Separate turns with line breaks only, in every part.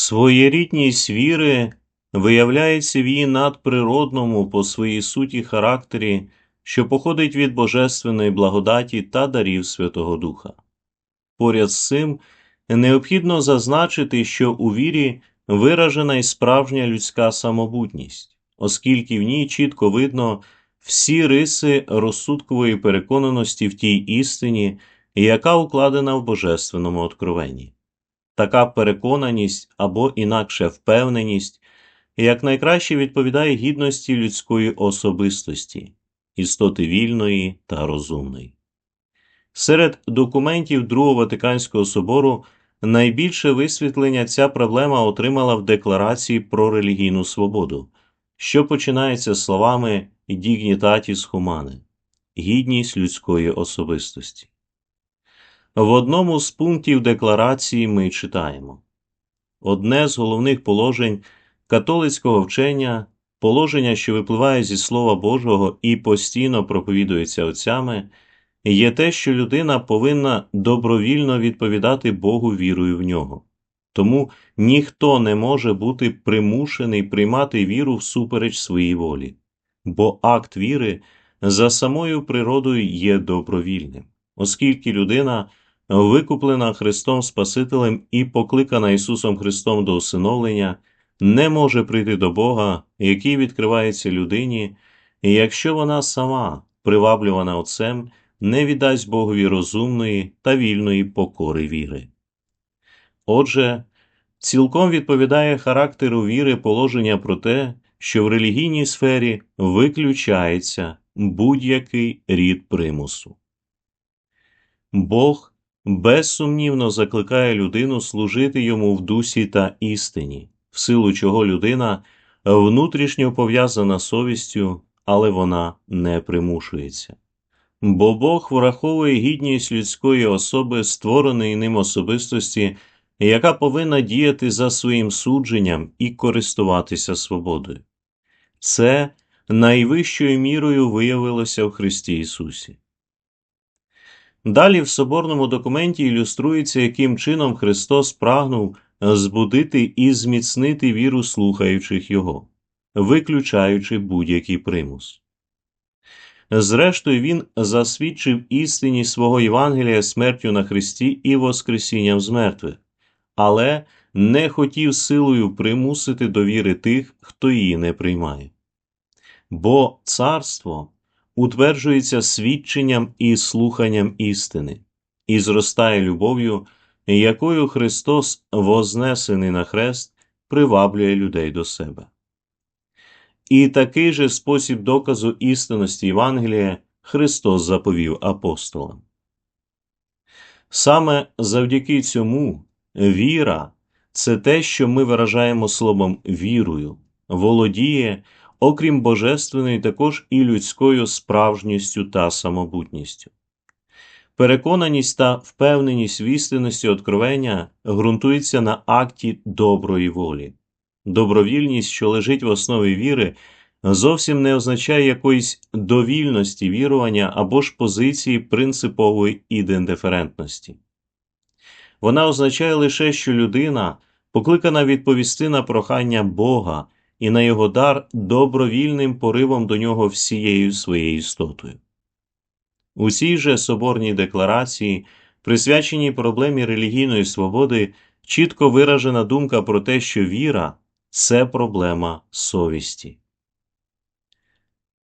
Своєрідність віри виявляється в її надприродному по своїй суті характері, що походить від божественної благодаті та дарів Святого Духа. Поряд з цим необхідно зазначити, що у вірі виражена й справжня людська самобутність, оскільки в ній чітко видно всі риси розсудкової переконаності в тій істині, яка укладена в божественному откровенні. Така переконаність або інакше впевненість якнайкраще відповідає гідності людської особистості, істоти вільної та розумної. Серед документів Другого Ватиканського собору найбільше висвітлення ця проблема отримала в Декларації про релігійну свободу, що починається словами «Dignitatis humanae» – гідність людської особистості. В одному з пунктів декларації ми читаємо одне з головних положень католицького вчення, положення, що випливає зі Слова Божого і постійно проповідується отцями, є те, що людина повинна добровільно відповідати Богу вірою в нього. Тому ніхто не може бути примушений приймати віру всупереч своїй волі, бо акт віри за самою природою є добровільним, оскільки людина викуплена Христом Спасителем і покликана Ісусом Христом до усиновлення, не може прийти до Бога, який відкривається людині, якщо вона сама, приваблювана Отцем, не віддасть Богові розумної та вільної покори віри. Отже, цілком відповідає характеру віри положення про те, що в релігійній сфері виключається будь-який рід примусу. Бог безсумнівно закликає людину служити йому в дусі та істині, в силу чого людина внутрішньо пов'язана совістю, але вона не примушується. Бо Бог враховує гідність людської особи, створеної ним особистості, яка повинна діяти за своїм судженням і користуватися свободою. Це найвищою мірою виявилося в Христі Ісусі. Далі в соборному документі ілюструється, яким чином Христос прагнув збудити і зміцнити віру слухаючих Його, виключаючи будь-який примус. Зрештою, Він засвідчив істині свого Євангелія смертю на Христі і Воскресінням з мертвих, але не хотів силою примусити до віри тих, хто її не приймає. Бо царство утверджується свідченням і слуханням істини, і зростає любов'ю, якою Христос, вознесений на хрест, приваблює людей до себе. І такий же спосіб доказу істинності Євангелія Христос заповів апостолам. Саме завдяки цьому віра це те, що ми виражаємо словом вірою, володіє окрім божественної, також і людською справжністю та самобутністю. Переконаність та впевненість в істинності откровення ґрунтується на акті доброї волі. Добровільність, що лежить в основі віри, зовсім не означає якоїсь довільності вірування або ж позиції принципової ідентиферентності. Вона означає лише, що людина покликана відповісти на прохання Бога і на його дар добровільним поривом до нього всією своєю істотою. У цій же соборній декларації, присвяченій проблемі релігійної свободи, чітко виражена думка про те, що віра це проблема совісті.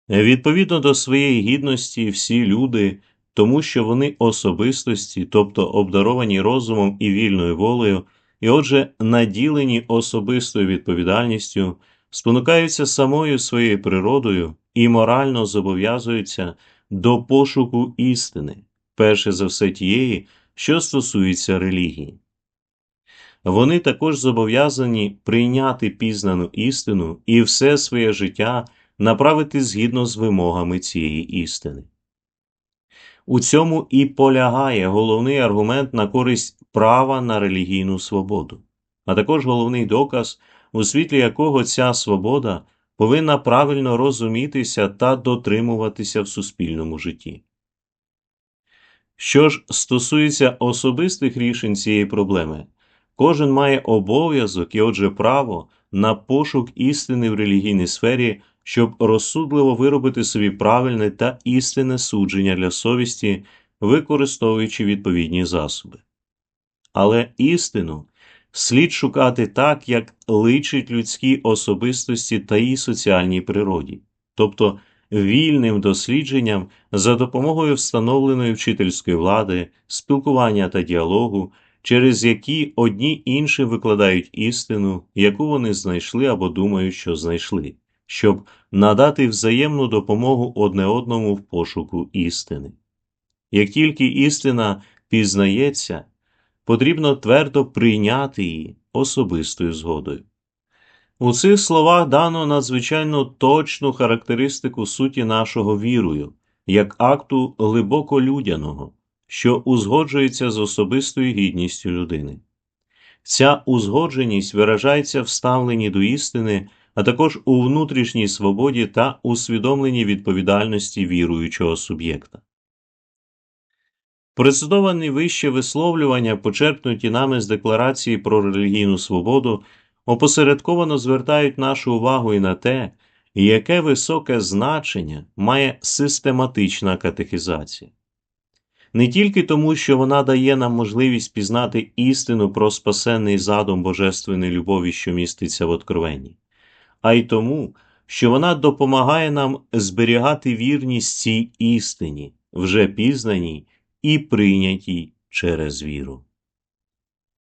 Відповідно до своєї гідності, всі люди, тому що вони особистості, тобто обдаровані розумом і вільною волею, і отже, наділені особистою відповідальністю, спонукаються самою своєю природою і морально зобов'язуються до пошуку істини, перше за все тієї, що стосується релігії. Вони також зобов'язані прийняти пізнану істину і все своє життя направити згідно з вимогами цієї істини. У цьому і полягає головний аргумент на користь права на релігійну свободу, а також головний доказ у світлі якого ця свобода повинна правильно розумітися та дотримуватися в суспільному житті. Що ж стосується особистих рішень цієї проблеми, Кожен має обов'язок і, отже, право на пошук істини в релігійній сфері, щоб розсудливо виробити собі правильне та істинне судження для совісті, використовуючи відповідні засоби. Але істину слід шукати так, як личить людській особистості та її соціальній природі, тобто вільним дослідженням за допомогою встановленої вчительської влади, спілкування та діалогу, через які одні іншим викладають істину, яку вони знайшли або думають, що знайшли, щоб надати взаємну допомогу одне одному в пошуку істини. Як тільки істина пізнається, потрібно твердо прийняти її особистою згодою. У цих словах дано надзвичайно точну характеристику суті нашого вірою, як акту глибоко людяного, що узгоджується з особистою гідністю людини. Ця узгодженість виражається в ставленні до істини, а також у внутрішній свободі та усвідомленні відповідальності віруючого суб'єкта. Процитовані вище висловлювання, почерпнуті нами з Декларації про релігійну свободу, опосередковано звертають нашу увагу і на те, яке високе значення має систематична катехізація. Не тільки тому, що вона дає нам можливість пізнати істину про спасенний задум Божественної любові, що міститься в Откровенні, а й тому, що вона допомагає нам зберігати вірність цій істині, вже пізнаній і прийнятій через віру.